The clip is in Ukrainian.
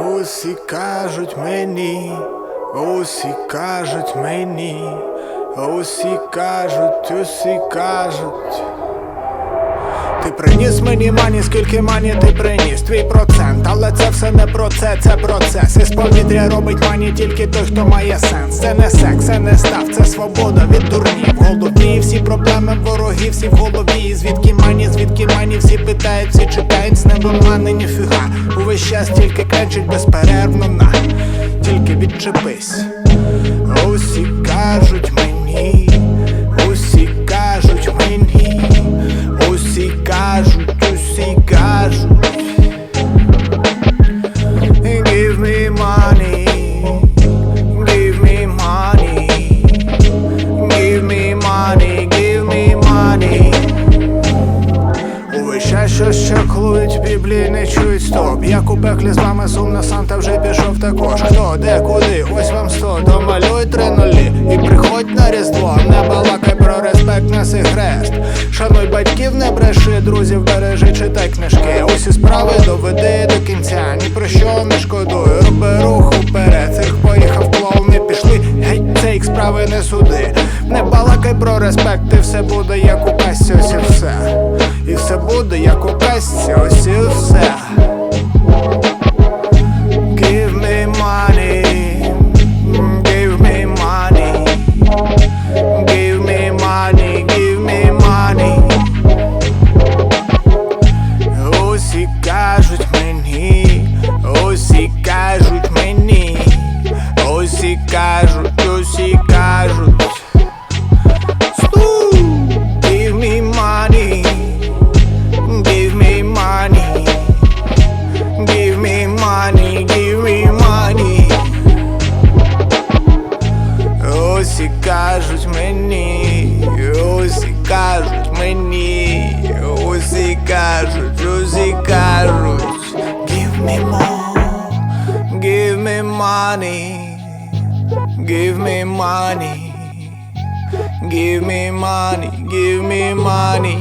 Усі кажуть мені, усі кажуть мені, усі кажуть, усі кажуть. Ти приніс мені мані, скільки мані ти приніс, твій процент, але це все не про це, це процес. Із повітря робить мані тільки той, хто має сенс. Це не секс, це не став, це свобода від дурнів. В голові всі проблеми ворогів, всі в голові. І Звідки мані, звідки мані, всі питають, всі чекають, з неба мани, ніфіга. Увесь час тільки кричить безперервно на тільки відчепись. Усі Час щось чаклують, Біблії не чують стоп. Як у пеклі з вами сумно, Санта вже пішов також. Хто, де, куди? Ось вам сто, домалюй три нулі і приходь на різдво. Не балакай про респект, неси хрест. Шануй батьків, не бреши, друзів бережи, читай книжки. Усі справи доведи до кінця. Ні про що не шкодую. Роби рух уперед. Цирк поїхав, клоуни пішли. Геть, це їх справи не суди. Не балакай про респект, і все буде як у песці, ось і все. Все буде як у песці, ось і все. Give me money, give me money, give кажуть мені, кажуть мені, усі кажуть, усі кажуть. кажуть мені, усі кажуть мені, усі кажуть, усі кажуть. Give me more, give me money, give me money, give me money, give me money.